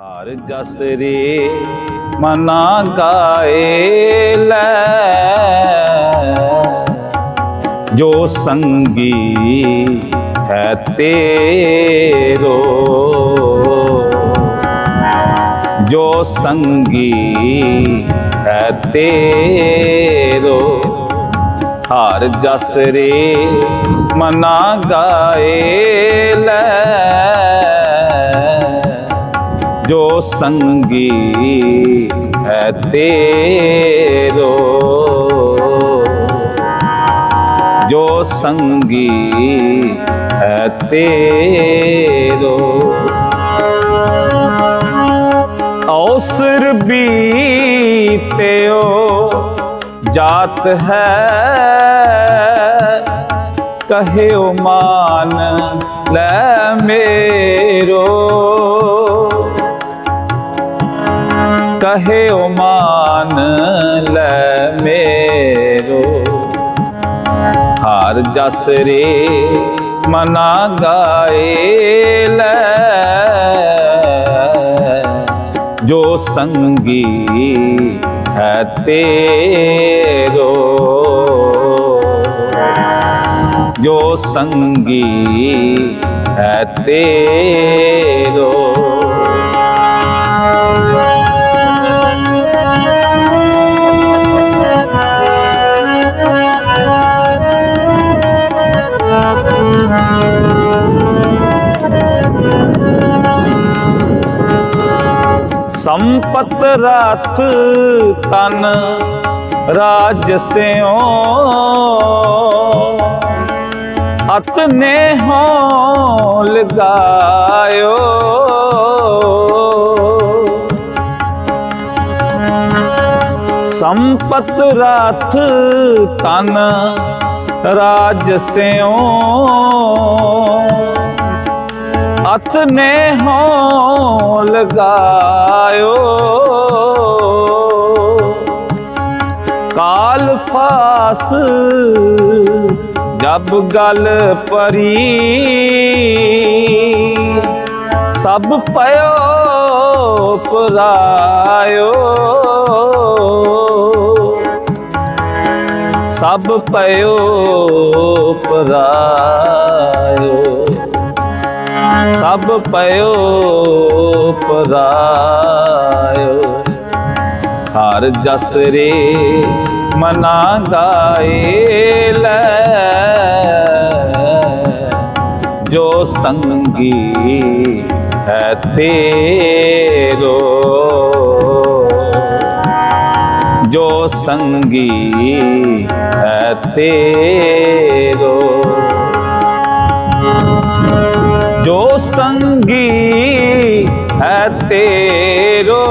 ਹਰ ਜਸ ਰੇ ਮਨਾ ਗਾਏ ਲੈ। ਜੋ ਸੰਗੀ ਹੈ ਤੇਰੋ, ਜੋ ਸੰਗੀ ਹੈ ਤੇਰੋ, ਹਰ ਜਸ ਰੇ ਮਨਾ ਗਾਏ ਲੈ। ਸੰਗੀ ਹੈ ਤੇਰੋ। ਜੋ ਸੰਗੀ ਹੈ ਤੇਰੋ। ਔਸਰ ਬੀਤਿਓ, ਜਾਤ ਹੈ, ਕਹਿਓ ਮਾਨ ਲੈ ਮੇਰੋ। ਕਹਿਓ ਮਾਨ ਲੈ ਮੇਰੋ। ਹਰ ਜਸ ਰੇ ਮਨਾ ਗਾਏ ਲੈ। ਜੋ ਸੰਗੀ ਹੈ ਤੇਰੋ। ਜੋ ਸੰਗੀ ਹੈ ਤੇਰੋ। ਸੰਪਤ ਰਥ ਤਨ ਰਾਜ ਸਿਓ ਅਤਨੇ ਹੋ ਲਗਾਇਓ। ਸੰਪਤ ਰਥ ਤਨ ਰਾਜ ਸਿਓ ਹੱਥ ਨੇ ਹੋ ਲਗਾਇਓ। ਕਾਲ ਫਾਸ ਜਬ ਗਲ ਪਰੀ। ਸਭ ਪਇਓ ਪੁਰਾਇਓ। ਸਭ ਪਇਓ ਪੁਰਾਇਓ। ਸਭ ਪਇਓ, ਪਰਾਇਓ। ਹਰ ਜਸ ਰੇ ਮਨਾ ਗਾਏ ਲੈ। ਜੋ ਸੰਗੀ ਹੈ ਤੇਰੋ। ਜੋ ਸੰਗੀ ਹੈ ਤੇਰੋ। ਜੋ ਸੰਗੀ ਹੈ ਤੇਰੋ,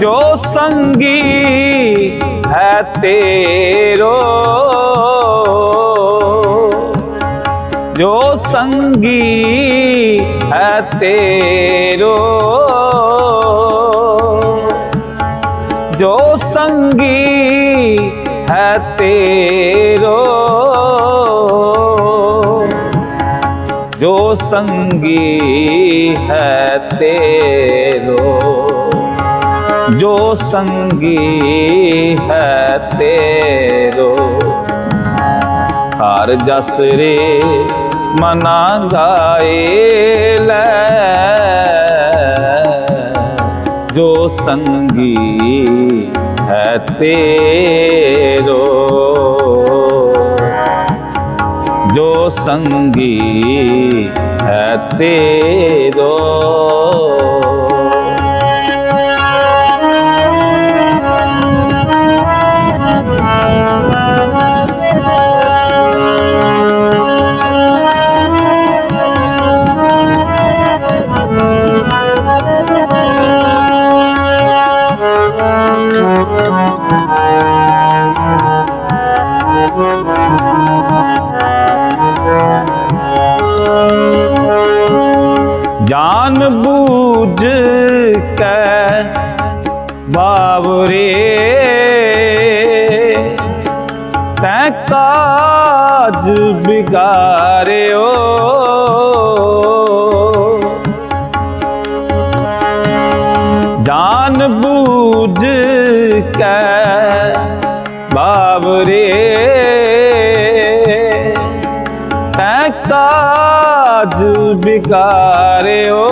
ਜੋ ਸੰਗੀ ਹੈ ਤੇਰੋ, ਜੋ ਸੰਗੀ ਹੈ ਤੇਰੋ, ਜੋ ਸੰਗੀ ਹੈ ਤੇਰੋ। ਸੰਗੀ ਹੈ ਤੇਰੋ। ਜੋ ਸੰਗੀ ਹੈ ਤੇਰੋ। ਹਰ ਜਸ ਰੇ ਮਨਾ ਗਾਏ ਲੈ। ਜੋ ਸੰਗੀ ਹੈ ਤੇਰੋ। ਜੋ ਸੰਗੀ அத்தேதோ Thank you. ਕਾਜ ਬਿਗਾਰਿਓ। ਜਾਨ ਬੂਝ ਕੈ ਬਾਬਰੇ ਤੈ ਕਾਜ ਬਿਗਾਰਿਓ।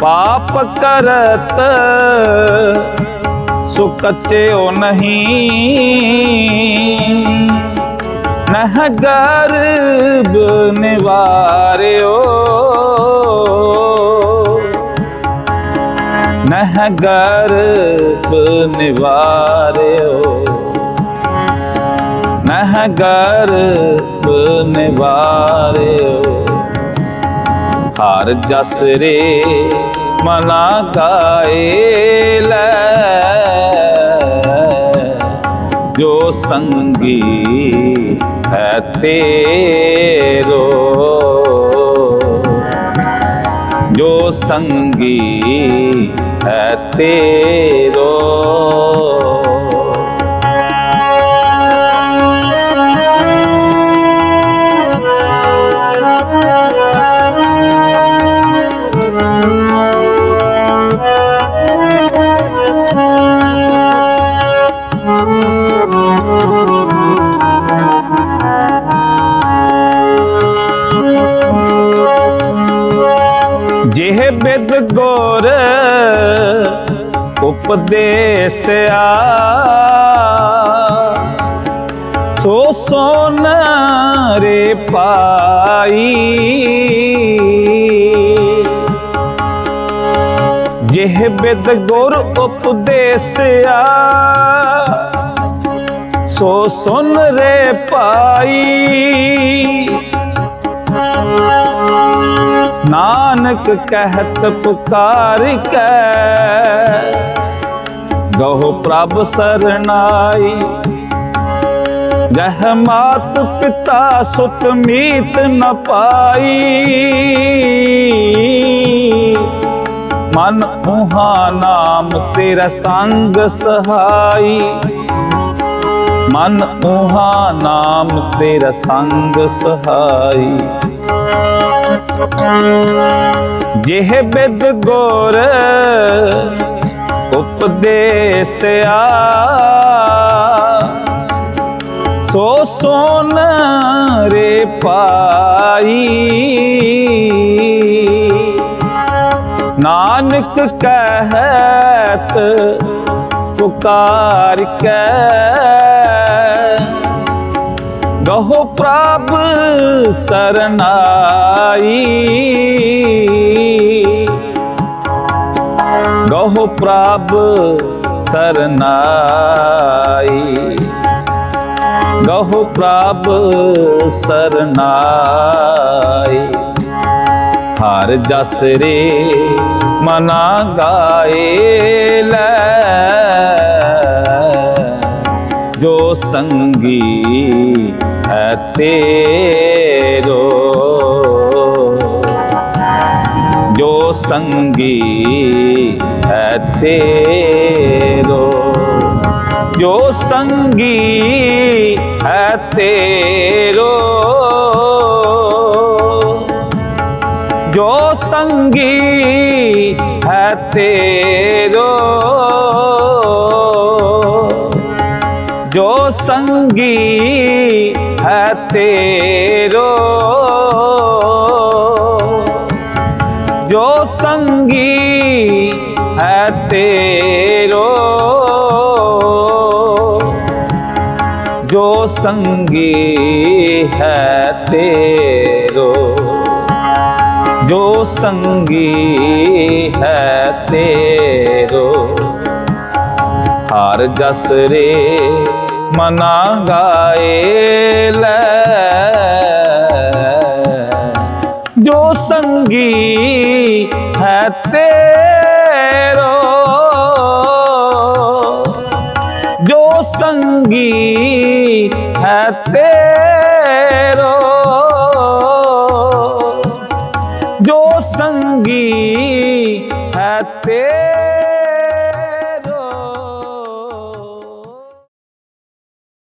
ਪਾਪ ਕਰਤ ਸੋ ਕੱਚਿਓ ਨਹੀਂ। ਨਹ ਗਰਬ ਨਿਵਾਰਿਓ। ਨਹ ਗਰਬ ਨਿਵਾਰਿਓ। ਨਹ ਗਰਬ ਨਿਵਾਰਿਓ। ਹਰ ਜਸ ਰੇ ਮਨਾ ਗਾਏ ਸੰਗੀ ਹੈ ਤੇਰੋ। ਜੋ ਸੰਗੀ ਹੈ ਤੇਰੋ। ਜਿਹੇ ਬਿਦ ਗੁਰ ਉਪਦੇਸਿਆ ਸੋ ਸੋਨ ਰੇ ਪਾਈ। ਜਿਹੇ ਬਿਦ ਗੁਰ ਉਪਦੇਸਿਆ ਸੋ ਸੁਨ ਰੇ ਪਾਈ। ਨਾਨਕ ਕਹਿਤ ਪੁਕਾਰ ਕੈ। ਗਹੁ ਪ੍ਰਭ ਸਰਨਾਈ ਜਹ ਮਾਤ ਪਿਤਾ ਸੁਤ ਮੀਤ ਨ ਪਾਈ। ਮਨ ਉਹਾ ਨਾਮ ਤੇਰਾ ਸੰਗ ਸਹਾਈ। ਮਨ ਉਹਾ ਨਾਮ ਤੇਰਾ ਸੰਗ ਸਹਾਈ। ਜਿਹ ਬਿਦ ਗੋਰ ਉਪਦੇਸਿਆ। ਸੋ ਸੋਨ ਰੇ ਪਾਈ। ਨਾਨਕ ਕਹਿਤ ਪੁਕਾਰ ਕੇ। ਗਹੁ ਪ੍ਰਭ ਸਰਨਾਈ ਗਹੁ ਪ੍ਰਭ ਸਰਨਾਈ ਗਹੁ ਪ੍ਰਭ ਸਰਨਾਈ ਹਰ ਜਸ ਰੇ ਮਨਾ ਗਾਏ ਲੈ ਜੋ ਸੰਗੀ ਹੈ ਤੇ ਸੰਗੀ ਹੈ ਤੇਰੋ। ਜੋ ਸੰਗੀ ਹੈ ਤੇਰੋ। ਜੋ ਸੰਗੀ ਹੈ ਤੇ ਸੰਗੀ ਹੈ ਤੇਰੋ। ਜੋ ਸੰਗੀ ਹੈ ਤੇਰੋ। ਹਰ ਜਸ ਰੇ ਮਨਾ ਗਾਏ ਲੈ। ਜੋ ਸੰਗੀ ਹੈ ਤੇਰੋ। ਜੋ ਸੰਗੀ Happy.